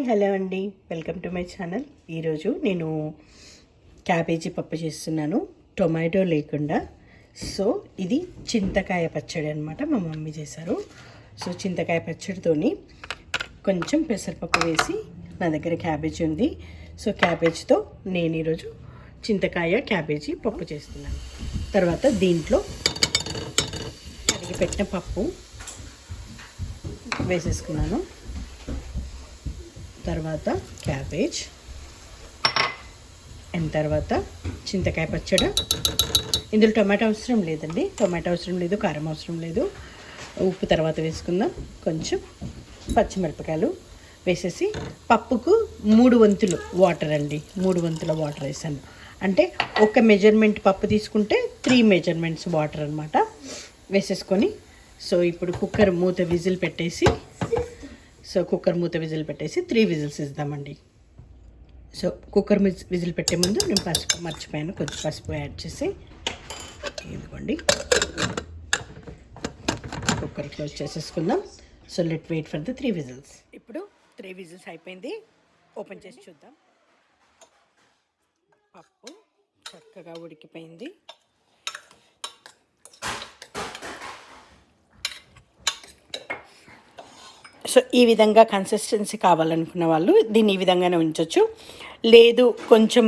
Hi hello అండి. Welcome to my channel. ఈరోజు నేను క్యాబేజీ పప్పు చేస్తున్నాను. టొమాటో లేకుండా. సో ఇది చింతకాయ పచ్చడి అనమాట మా మమ్మీ చేశారు. సో చింతకాయ పచ్చడితోని కొంచెం పెసరపప్పు వేసి నా దగ్గర క్యాబేజీ ఉంది. సో క్యాబేజీతో నేను ఈరోజు చింతకాయ క్యాబేజీ పప్పు చేస్తున్నాను. తర్వాత దీంట్లో కడిగి పెట్టిన పప్పు వేసేసుకున్నాను. తర్వాత క్యాబేజ్. అండ్ తర్వాత చింతకాయ పచ్చడి. ఇందులో టొమాటో అవసరం లేదండి. టొమాటో అవసరం లేదు కారం అవసరం లేదు. ఉప్పు తర్వాత వేసుకుందాం. కొంచెం పచ్చిమిరపకాయలు వేసేసి పప్పుకు మూడు వంతులు వాటర్ అండి. మూడు వంతుల వాటర్ వేసాను. అంటే ఒక మెజర్మెంట్ పప్పు తీసుకుంటే త్రీ మెజర్మెంట్స్ వాటర్ అనమాట వేసేసుకొని. సో ఇప్పుడు కుక్కర్ మూత విజిల్ పెట్టేసి సో కుక్కర్ మూత విజిల్ పెట్టేసి త్రీ విజిల్స్ ఇద్దామండి. సో కుక్కర్ విజిల్ పెట్టే ముందు నేను పసుపు మర్చిపోయాను కొంచెం పసుపు యాడ్ చేసి ఇదిగోండి. కుక్కర్ క్లోజ్ చేసేసుకుందాం. So let wait for the three whistles. ఇప్పుడు త్రీ విజిల్స్ అయిపోయింది ఓపెన్ చేసి చూద్దాం. పప్పు చక్కగా ఉడికిపోయింది. సో ఈ విధంగా కన్సిస్టెన్సీ కావాలనుకున్న వాళ్ళు దీన్ని ఈ విధంగానే ఉంచవచ్చు లేదు కొంచెం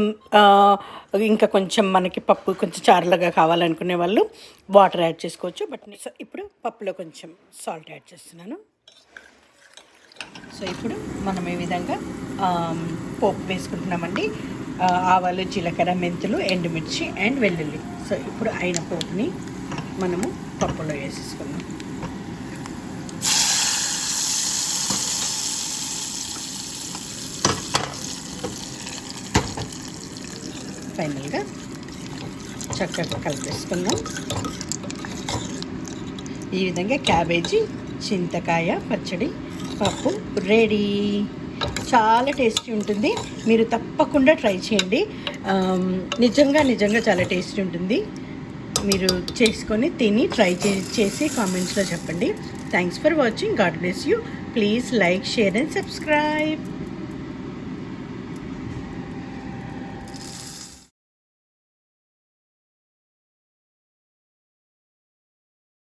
ఇంకా కొంచెం మనకి పప్పు కొంచెం చారులాగా కావాలనుకునే వాళ్ళు వాటర్ యాడ్ చేసుకోవచ్చు. బట్ సో ఇప్పుడు పప్పులో కొంచెం సాల్ట్ యాడ్ చేస్తున్నాను. సో ఇప్పుడు మనం ఈ విధంగా ఆమ్, పోపు వేసుకుంటున్నామండి. ఆవాలు జీలకర్ర మెంతులు ఎండుమిర్చి అండ్ వెల్లుల్లి. సో ఇప్పుడు అయిన పోపుని మనము పప్పులో వేసేసుకుందాం. ఫైనల్గా చక్కగా కలిపేసుకుందాం. ఈ విధంగా క్యాబేజీ చింతకాయ పచ్చడి పప్పు రెడీ చాలా టేస్టీ ఉంటుంది. మీరు తప్పకుండా ట్రై చేయండి. నిజంగా నిజంగా చాలా టేస్టీ ఉంటుంది. మీరు చేసుకొని తిని ట్రై చే చేసి కామెంట్స్లో చెప్పండి. Thanks for watching God bless you please like share and subscribe